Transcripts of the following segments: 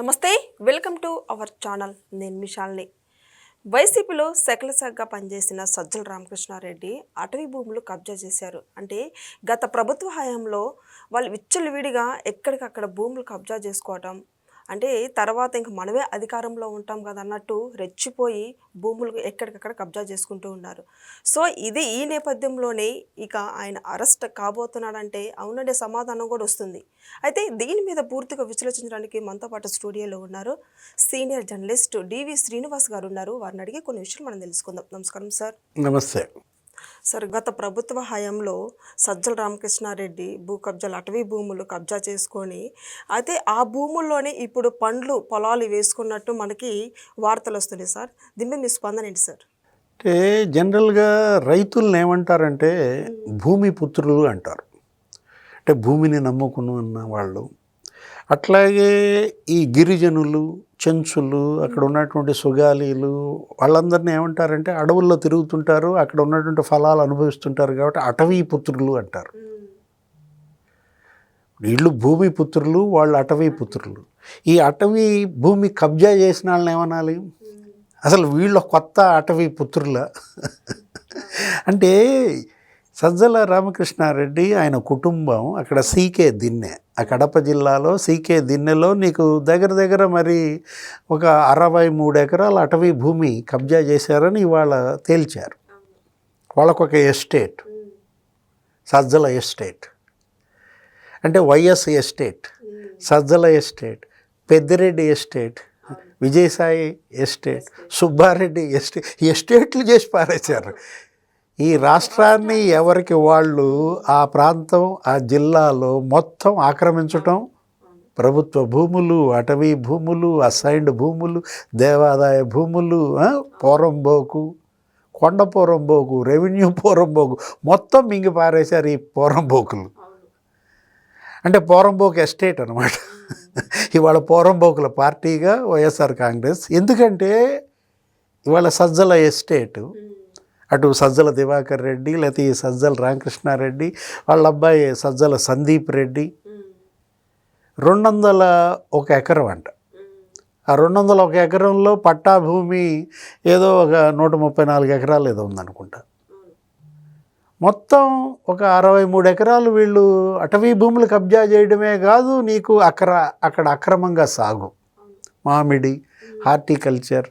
నమస్తే welcome to our channel. నేను మిషాల్ని వైసీపీలో సెకలసాగ్గా పనిచేసిన సజ్జల రామకృష్ణారెడ్డి అటవీ భూములు కబ్జా చేశారు. అంటే గత ప్రభుత్వ హయాంలో వాళ్ళు విచ్చలవిడిగా ఎక్కడికక్కడ భూములు కబ్జా చేసుకోవటం అంటే తర్వాత ఇంక మనమే అధికారంలో ఉంటాం కదా అన్నట్టు రెచ్చిపోయి భూములు ఎక్కడికక్కడ కబ్జా చేసుకుంటూ ఉన్నారు. సో ఇది ఈ నేపథ్యంలోనే ఇక ఆయన అరెస్ట్ కాబోతున్నాడంటే అవునండి సమాధానం కూడా వస్తుంది. అయితే దీని మీద పూర్తిగా విశ్లేషించడానికి మనతో పాటు స్టూడియోలో ఉన్నారు సీనియర్ జర్నలిస్ట్ డివి శ్రీనివాస్ గారు ఉన్నారు. వారిని అడిగి కొన్ని విషయాలు మనం తెలుసుకుందాం. నమస్కారం సార్. నమస్తే. సార్ గత ప్రభుత్వ హయాంలో సజ్జల రామకృష్ణారెడ్డి భూ కబ్జాలు అటవీ భూములు కబ్జా చేసుకొని అయితే ఆ భూముల్లోనే ఇప్పుడు పండ్లు పొలాలు వేసుకున్నట్టు మనకి వార్తలు వస్తున్నాయి సార్. దీని మీద మీ స్పందన ఏంటి సార్? అంటే జనరల్గా రైతులను ఏమంటారంటే భూమి పుత్రులు అంటారు. అంటే భూమిని నమ్ముకుని ఉన్న వాళ్ళు అట్లాగే ఈ గిరిజనులు చెంచులు అక్కడ ఉన్నటువంటి సుగాలీలు వాళ్ళందరినీ ఏమంటారంటే అడవుల్లో తిరుగుతుంటారు అక్కడ ఉన్నటువంటి ఫలాలు అనుభవిస్తుంటారు కాబట్టి అటవీ పుత్రులు అంటారు. వీళ్ళు భూమి పుత్రులు వాళ్ళు అటవీ పుత్రులు. ఈ అటవీ భూమి కబ్జా చేసిన వాళ్ళని ఏమనాలి? అసలు వీళ్ళు కొత్త అటవీ పుత్రుల? అంటే సజ్జల రామకృష్ణారెడ్డి ఆయన కుటుంబం అక్కడ సీకే దిన్నె. ఆ కడప జిల్లాలో సీకే దిన్నెలో నీకు దగ్గర దగ్గర మరి ఒక అరవై మూడు ఎకరాల అటవీ భూమి కబ్జా చేశారని ఇవాళ తేల్చారు. వాళ్ళకొక ఎస్టేట్. సజ్జల ఎస్టేట్. అంటే YS estate. Sajjala estate. Peddireddy estate. Vijayasai estate. Subbareddy estate. ఎస్టేట్లు చేసి పారేశారు. ఈ రాష్ట్రాన్ని ఎవరికి వాళ్ళు ఆ ప్రాంతం ఆ జిల్లాలో మొత్తం ఆక్రమించటం? ప్రభుత్వ భూములు అటవీ భూములు అసైన్డ్ భూములు దేవాదాయ భూములు పోరంబోకు కొండ పోరంబోకు రెవెన్యూ పోరంబోకు మొత్తం మింగి పారేశారు ఈ పోరంబోకులు అంటే పోరంబోకు ఎస్టేట్ అనమాట ఇవాళ పోరంబోకుల పార్టీగా వైఎస్ఆర్ కాంగ్రెస్. ఎందుకంటే ఇవాళ సజ్జల ఎస్టేటు. అటు సజ్జల దివాకర్ రెడ్డి లేకపోతే ఈ సజ్జల రామకృష్ణారెడ్డి వాళ్ళ అబ్బాయి సజ్జల సందీప్ రెడ్డి. రెండు వందల ఒక ఎకరం అంట. ఆ రెండు వందల ఒక ఎకరంలో పట్టా భూమి ఏదో ఒక నూట ముప్పై నాలుగు ఎకరాలు ఏదో ఉందనుకుంటా. మొత్తం ఒక అరవై మూడు ఎకరాలు వీళ్ళు అటవీ భూములు కబ్జా చేయడమే కాదు నీకు అక్కడ అక్కడ అక్రమంగా సాగు. మామిడి హార్టికల్చర్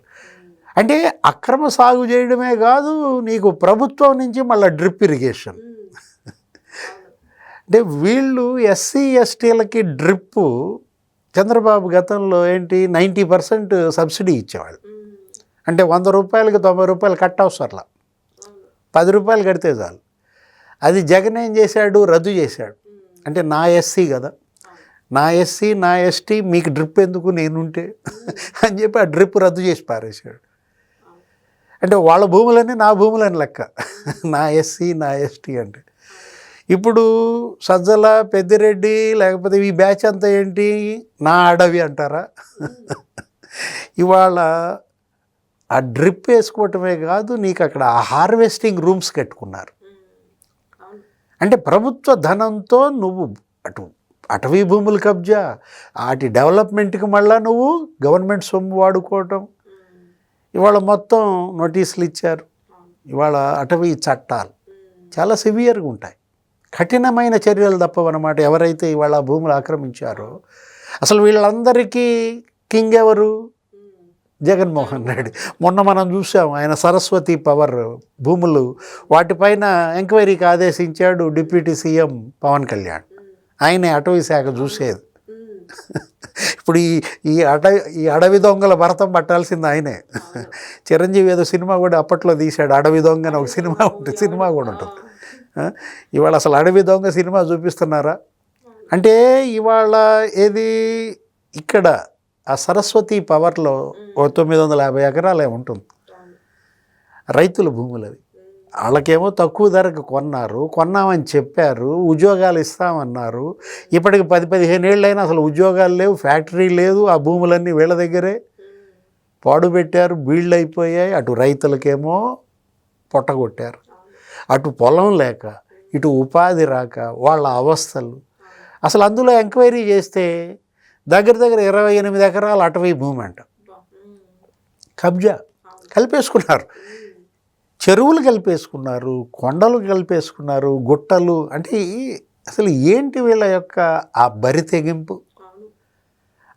అంటే అక్రమ సాగు చేయడమే కాదు నీకు ప్రభుత్వం నుంచి మళ్ళీ డ్రిప్ ఇరిగేషన్. అంటే వీళ్ళు ఎస్సీ ఎస్టీలకి డ్రిప్ చంద్రబాబు గతంలో ఏంటి నైంటీ పర్సెంట్ సబ్సిడీ ఇచ్చేవాళ్ళు. అంటే వంద రూపాయలకి తొంభై రూపాయలు కట్ అవసరంలా పది రూపాయలు కడితే చాలు. అది జగన్ ఏం చేశాడు? రద్దు చేశాడు. అంటే నా ఎస్సీ కదా. నా ఎస్సీ నా ఎస్టీ మీకు డ్రిప్ ఎందుకు నేనుంటే అని చెప్పి ఆ డ్రిప్ రద్దు చేసి పారేశాడు. అంటే వాళ్ళ భూములన్నీ నా భూములని లెక్క. నా ఎస్సీ నా ఎస్టీ అంటే. ఇప్పుడు సజ్జల పెద్దిరెడ్డి లేకపోతే ఈ బ్యాచ్ అంతా ఏంటి? నా అడవి అంటారా? ఇవాళ ఆ డ్రిప్ వేసుకోవటమే కాదు నీకు అక్కడ హార్వెస్టింగ్ రూమ్స్ కట్టుకున్నారు. అంటే ప్రభుత్వ ధనంతో నువ్వు అటు అటవీ భూములు కబ్జా వాటి డెవలప్మెంట్కి మళ్ళా నువ్వు గవర్నమెంట్ సొమ్ము వాడుకోవటం ఇవాళ మొత్తం నోటీసులు ఇచ్చారు. ఇవాళ అటవీ చట్టాలు చాలా సివియర్గా ఉంటాయి. కఠినమైన చర్యలు తప్పవన్నమాట. ఎవరైతే ఇవాళ భూములు ఆక్రమించారో అసలు వీళ్ళందరికీ కింగ్ ఎవరు? జగన్మోహన్ రెడ్డి. మొన్న మనం చూసాం ఆయన సరస్వతి పవర్ భూములు వాటిపైన ఎంక్వైరీకి ఆదేశించాడు డిప్యూటీ సీఎం పవన్ కళ్యాణ్. ఆయనే అటవీ శాఖ చూసేది. ఇప్పుడు ఈ ఈ అడవి ఈ అడవి దొంగల భరతం పట్టాల్సింది ఆయనే. చిరంజీవి ఏదో సినిమా కూడా అప్పట్లో తీశాడు. అడవి దొంగ అని ఒక సినిమా ఉంటుంది సినిమా కూడా ఉంటుంది? ఇవాళ అసలు అడవి దొంగ సినిమా చూపిస్తున్నారా? అంటే ఇవాళ ఏది ఇక్కడ ఆ సరస్వతి పవర్లో తొమ్మిది వందల యాభై ఎకరాలే ఉంటుంది. రైతుల భూములు అవి వాళ్ళకేమో తక్కువ ధరకు కొన్నారు కొన్నామని చెప్పారు ఉద్యోగాలు ఇస్తామన్నారు. ఇప్పటికి పది పదిహేను ఏళ్ళైనా అసలు ఉద్యోగాలు లేవు ఫ్యాక్టరీ లేదు ఆ భూములన్నీ వీళ్ళ దగ్గరే. పాడు పెట్టారు బీళ్ళు అయిపోయాయి అటు రైతులకేమో పొట్టగొట్టారు అటు పొలం లేక ఇటు ఉపాధి రాక వాళ్ళ అవస్థలు. అసలు అందులో ఎంక్వైరీ చేస్తే దగ్గర దగ్గర ఇరవై ఎనిమిది ఎకరాలు అటవీ భూమి అంట. కబ్జా. కలిపేసుకున్నారు. చెరువులు కలిపేసుకున్నారు కొండలు కలిపేసుకున్నారు గుట్టలు అంటే అసలు ఏంటి వీళ్ళ యొక్క ఆ బరి తెగింపు?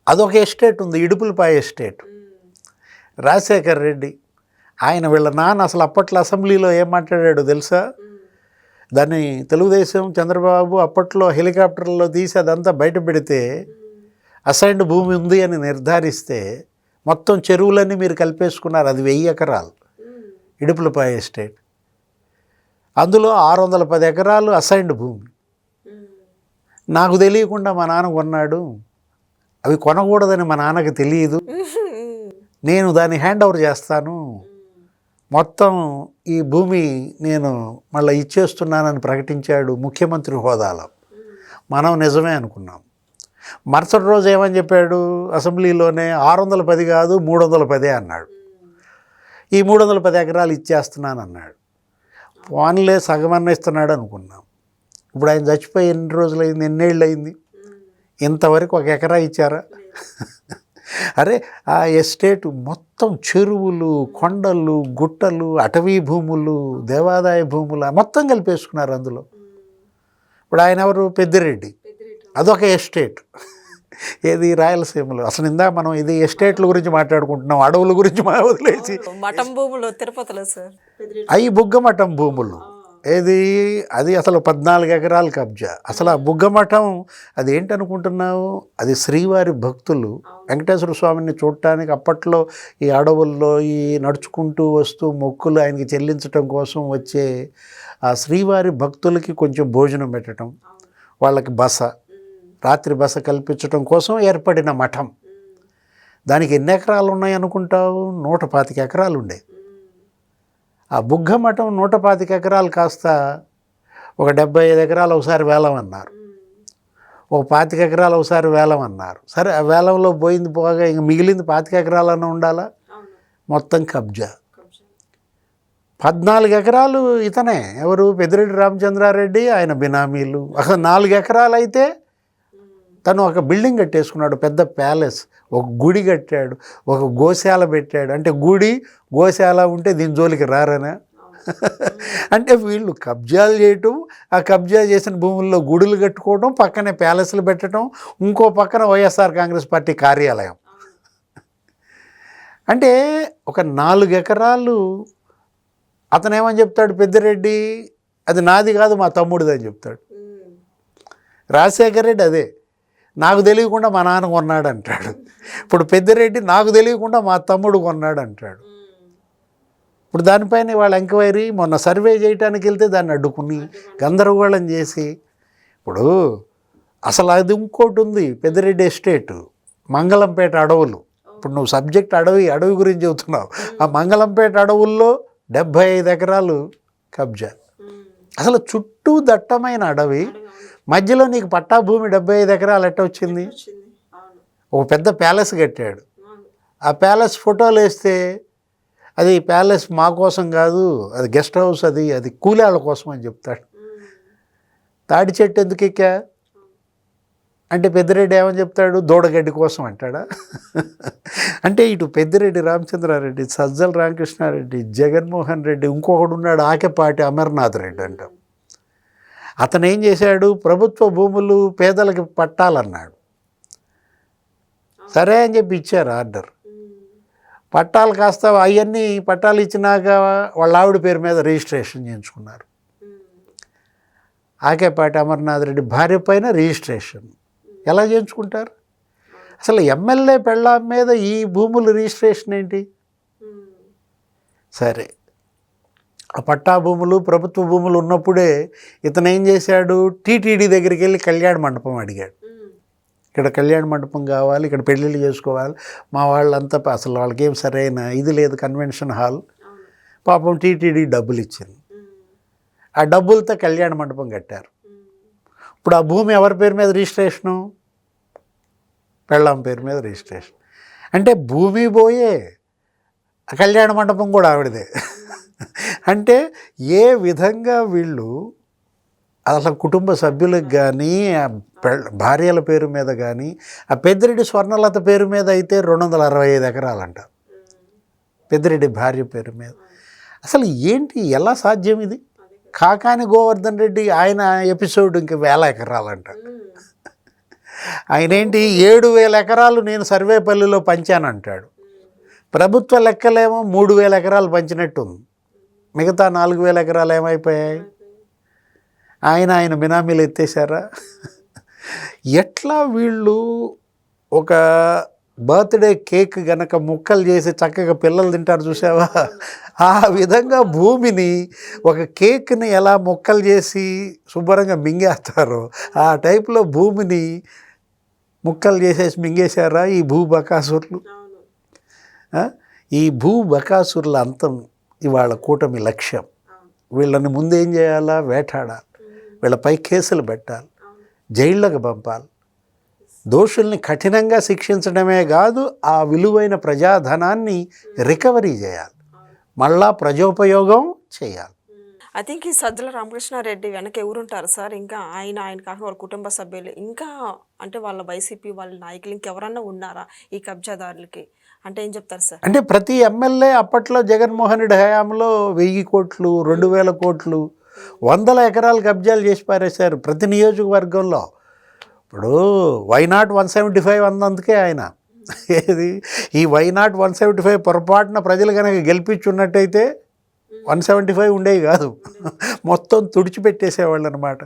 అదొక ఎస్టేట్ ఉంది ఇడుపులపాయ ఎస్టేట్. రాజశేఖర్ రెడ్డి ఆయన వీళ్ళ నాన్న అసలు అప్పట్లో అసెంబ్లీలో ఏం మాట్లాడాడు తెలుసా? దాన్ని తెలుగుదేశం చంద్రబాబు అప్పట్లో హెలికాప్టర్లో తీసి అదంతా బయట పెడితే అసైన్డ్ భూమి ఉంది అని నిర్ధారిస్తే మొత్తం చెరువులన్నీ మీరు కలిపేసుకున్నారు అది వెయ్యి ఎకరాలు. ఇడుపులపాయ ఎస్టేట్ అందులో ఆరు వందల పది ఎకరాలు అసైన్డ్ భూమి. నాకు తెలియకుండా మా నాన్న కొన్నాడు. అవి కొనకూడదని మా నాన్నకి తెలియదు. నేను దాన్ని హ్యాండ్ ఓవర్ చేస్తాను. మొత్తం ఈ భూమి నేను మళ్ళీ ఇచ్చేస్తున్నానని ప్రకటించాడు ముఖ్యమంత్రి హోదాలో. మనం నిజమే అనుకున్నాం. మరుసటి రోజు ఏమని చెప్పాడు? అసెంబ్లీలోనే ఆరు వందల పది కాదు మూడు వందల పదే అన్నాడు. ఈ మూడు వందల పది ఎకరాలు ఇచ్చేస్తున్నాను అన్నాడు పోన్లే సగమన్న ఇస్తున్నాడు అనుకున్నాం. ఇప్పుడు ఆయన చచ్చిపోయి ఎన్ని రోజులైంది ఎన్నేళ్ళు అయింది ఇంతవరకు ఒక ఎకరా ఇచ్చారా? అరే ఆ ఎస్టేట్ మొత్తం చెరువులు కొండలు గుట్టలు అటవీ భూములు దేవాదాయ భూములు మొత్తం కలిపేసుకున్నారు అందులో. ఇప్పుడు ఆయన ఎవరు? పెద్దిరెడ్డి. అదొక ఎస్టేట్. ఏది రాయలసీమలో? అసలు ఇందా మనం ఇది ఎస్టేట్ల గురించి మాట్లాడుకుంటున్నాం అడవుల గురించి మా వదిలేసి. మఠం భూములు తిరుపతిలో సార్. అవి బుగ్గమఠం భూములు. ఏది? అది అసలు పద్నాలుగు ఎకరాల కబ్జా. అసలు ఆ బుగ్గమఠం అది ఏంటనుకుంటున్నావు? అది శ్రీవారి భక్తులు వెంకటేశ్వర స్వామిని చూడటానికి అప్పట్లో ఈ అడవుల్లో ఈ నడుచుకుంటూ వస్తూ మొక్కులు ఆయనకి చెల్లించటం కోసం వచ్చే ఆ శ్రీవారి భక్తులకి కొంచెం భోజనం పెట్టడం వాళ్ళకి బస రాత్రి బస కల్పించడం కోసం ఏర్పడిన మఠం. దానికి ఎన్ని ఎకరాలు ఉన్నాయి అనుకుంటావు? నూట పాతిక ఎకరాలు ఉండే. ఆ బుగ్గ మఠం నూట పాతిక ఎకరాలు కాస్త ఒక డెబ్బై ఐదు ఎకరాలు ఒకసారి వేలం అన్నారు. ఒక పాతిక ఎకరాలు ఒకసారి వేలం అన్నారు. సరే ఆ వేలంలో పోయింది పోగా ఇంక మిగిలింది పాతిక ఎకరాలన్నా ఉండాలా? మొత్తం కబ్జా. పద్నాలుగు ఎకరాలు ఇతనే. ఎవరు? పెద్దిరెడ్డి రామచంద్రారెడ్డి ఆయన బినామీలు. అసలు నాలుగు ఎకరాలు అయితే తను ఒక బిల్డింగ్ కట్టేసుకున్నాడు పెద్ద ప్యాలెస్. ఒక గుడి కట్టాడు ఒక గోశాల పెట్టాడు. అంటే గుడి గోశాల ఉంటే దీని జోలికి రారనా? అంటే వీళ్ళు కబ్జాలు చేయటం ఆ కబ్జా చేసిన భూముల్లో గుడులు కట్టుకోవడం పక్కనే ప్యాలెస్లు పెట్టడం ఇంకో పక్కన వైఎస్ఆర్ కాంగ్రెస్ పార్టీ కార్యాలయం. అంటే ఒక నాలుగు ఎకరాలు అతను ఏమని చెప్తాడు పెద్దిరెడ్డి అది నాది కాదు మా తమ్ముడిది అని చెప్తాడు. రాజశేఖర్ రెడ్డి అదే. నాకు తెలియకుండా మా నాన్న కొన్నాడు అంటాడు ఇప్పుడు పెద్దిరెడ్డి నాకు తెలియకుండా మా తమ్ముడు కొన్నాడు అంటాడు ఇప్పుడు దానిపైన వాళ్ళ ఎంక్వైరీ మొన్న సర్వే చేయడానికి వెళ్తే దాన్ని అడ్డుకుని గందరగోళం చేసి ఇప్పుడు అసలు అది ఇంకోటి ఉంది పెద్దిరెడ్డి ఎస్టేట్ మంగళంపేట అడవులు. ఇప్పుడు నువ్వు సబ్జెక్ట్ అడవి అడవి గురించి చెబుతున్నావు. ఆ మంగళంపేట అడవుల్లో డెబ్భై ఐదు ఎకరాలు కబ్జా. అసలు చుట్టూ దట్టమైన అడవి మధ్యలో నీకు పట్టా భూమి డెబ్బై ఐదు ఎకరాలు ఎట్ట వచ్చింది? ఒక పెద్ద ప్యాలెస్ కట్టాడు. ఆ ప్యాలెస్ ఫోటోలు వేస్తే అది ప్యాలెస్ మా కోసం కాదు అది గెస్ట్ హౌస్ అది అది కూలాళ్ళ కోసం అని చెప్తాడు. తాడి చెట్టు ఎందుకు ఎక్కా? అంటే పెద్దిరెడ్డి ఏమని చెప్తాడు? దూడగడ్డి కోసం అంటాడా? అంటే ఇటు పెద్దిరెడ్డి రామచంద్రారెడ్డి సజ్జల రామకృష్ణారెడ్డి జగన్మోహన్ రెడ్డి ఇంకొకడు ఉన్నాడు ఆకెపాటి అమర్నాథ్ రెడ్డి అంట. అతను ఏం చేశాడు? ప్రభుత్వ భూములు పేదలకి పట్టాలన్నాడు. సరే అని చెప్పి ఇచ్చారు ఆర్డర్. పట్టాలు కాస్త అవన్నీ పట్టాలు ఇచ్చినాక వాళ్ళ ఆవిడ పేరు మీద రిజిస్ట్రేషన్ చేయించుకున్నారు. ఆకేపాటి అమర్నాథ్ రెడ్డి భార్య పైన రిజిస్ట్రేషన్. ఎలా చేయించుకుంటారు? అసలు ఎమ్మెల్యే పెళ్ళాం మీద ఈ భూములు రిజిస్ట్రేషన్ ఏంటి? సరే. పట్టా భూములు ప్రభుత్వ భూములు ఉన్నప్పుడే ఇతను ఏం చేశాడు? టీటీడీ దగ్గరికి వెళ్ళి కళ్యాణ మండపం అడిగాడు. ఇక్కడ కళ్యాణ మండపం కావాలి ఇక్కడ పెళ్ళిళ్ళు చేసుకోవాలి. మా వాళ్ళంతా అసలు వాళ్ళకి ఏం సరైన ఇది లేదు కన్వెన్షన్ హాల్. పాపం టీటీడీ డబ్బులు ఇచ్చింది ఆ డబ్బులతో కళ్యాణ మండపం కట్టారు. ఇప్పుడు ఆ భూమి ఎవరి పేరు మీద రిజిస్ట్రేషను? పెళ్ళాం పేరు మీద రిజిస్ట్రేషన్. అంటే భూమి పోయే ఆ కళ్యాణ మండపం కూడా ఆవిడదే. అంటే ఏ విధంగా వీళ్ళు అసలు కుటుంబ సభ్యులకు కానీ భార్యల పేరు మీద కానీ ఆ పెద్దిరెడ్డి స్వర్ణలత పేరు మీద అయితే రెండు వందల అరవై ఐదు ఎకరాలంట. పెద్దిరెడ్డి భార్య పేరు మీద. అసలు ఏంటి ఎలా సాధ్యం ఇది? కాకాని గోవర్ధన్ రెడ్డి ఆయన ఎపిసోడ్ ఇంక వేల ఎకరాలంట. ఆయన ఏంటి ఏడు వేల ఎకరాలు నేను సర్వేపల్లిలో పంచానంటాడు. ప్రభుత్వ లెక్కలేమో మూడు వేల ఎకరాలు పంచినట్టు ఉంది మిగతా నాలుగు వేల ఎకరాలు ఏమైపోయాయి? ఆయన ఆయన బినామీలు ఎత్తేసారా ఎట్లా వీళ్ళు ఒక బర్త్డే కేక్ గనక ముక్కలు చేసి చక్కగా పిల్లలు తింటారు చూసావా? ఆ విధంగా భూమిని ఒక కేక్ని ఎలా ముక్కలు చేసి శుభ్రంగా మింగేస్తారో ఆ టైప్లో భూమిని ముక్కలు చేసేసి మింగేశారా ఈ భూ బకాసురులు? ఈ భూ బకాసురుల అంతం ఇవాళ కూటమి లక్ష్యం. వీళ్ళని ముందేం చేయాలా? వేటాడాలి. వీళ్ళపై కేసులు పెట్టాలి. జైళ్ళకు పంపాలి. దోషుల్ని కఠినంగా శిక్షించడమే కాదు ఆ విలువైన ప్రజాధనాన్ని రికవరీ చేయాలి. మళ్ళా ప్రజోపయోగం చేయాలి. ఐ థింక్ ఈ సజ్జల రామకృష్ణారెడ్డి వెనక ఎవరుంటారు సార్? ఇంకా ఆయన ఆయన కాకుండా వాళ్ళ కుటుంబ సభ్యులు ఇంకా అంటే వాళ్ళ వైసీపీ వాళ్ళ నాయకులు ఇంకెవరన్నా ఉన్నారా ఈ కబ్జాదారులకి? అంటే ఏం చెప్తారు సార్? అంటే ప్రతి ఎమ్మెల్యే అప్పట్లో జగన్మోహన్ రెడ్డి హయాంలో వెయ్యి కోట్లు రెండు వేల కోట్లు వందల ఎకరాలు కబ్జాలు చేసి పారేశారు ప్రతి నియోజకవర్గంలో. ఇప్పుడు why not one seventy five అందందుకే ఆయన. ఏది? ఈ వైనాట్ వన్ సెవెంటీ ఫైవ్ పొరపాటున ప్రజలు కనుక గెలిపించున్నట్టయితే వన్ సెవెంటీ ఫైవ్ ఉండేవి కాదు. మొత్తం తుడిచిపెట్టేసేవాళ్ళు అనమాట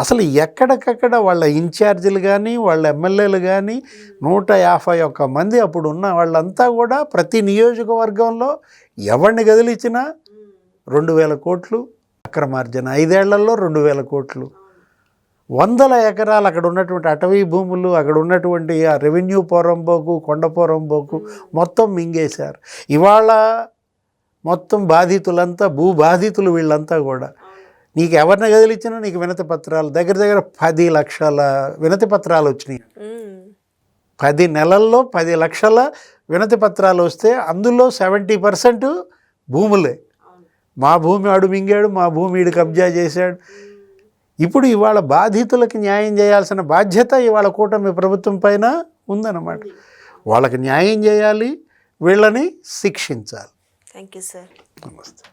అసలు ఎక్కడికక్కడ వాళ్ళ ఇన్ఛార్జీలు కానీ వాళ్ళ ఎమ్మెల్యేలు కానీ నూట యాభై ఒక్క మంది అప్పుడు ఉన్న వాళ్ళంతా కూడా ప్రతి నియోజకవర్గంలో ఎవరిని కదిలిచ్చినా రెండు వేల కోట్లు అక్రమార్జన ఐదేళ్ళలో రెండు వేల కోట్లు. వందల ఎకరాలు అక్కడ ఉన్నటువంటి అటవీ భూములు అక్కడ ఉన్నటువంటి ఆ రెవెన్యూ పోరంబోకు కొండ పోరంబోకు మొత్తం మింగేశారు. ఇవాళ మొత్తం బాధితులంతా భూ బాధితులు వీళ్ళంతా కూడా. నీకు ఎవరిని కదిలిచ్చినా నీకు వినతి పత్రాలు దగ్గర దగ్గర పది లక్షల వినతి పత్రాలు వచ్చినాయి. పది నెలల్లో పది లక్షల వినతి పత్రాలు వస్తే అందులో సెవెంటీ పర్సెంట్ భూములే. మా భూమి ఆడు మింగాడు మా భూమి ఈడు కబ్జా చేశాడు. ఇప్పుడు ఇవాళ బాధితులకు న్యాయం చేయాల్సిన బాధ్యత ఇవాళ కూటమి ప్రభుత్వం పైన ఉందన్నమాట. వాళ్ళకి న్యాయం చేయాలి వీళ్ళని శిక్షించాలి. థ్యాంక్ యూ సార్ నమస్తే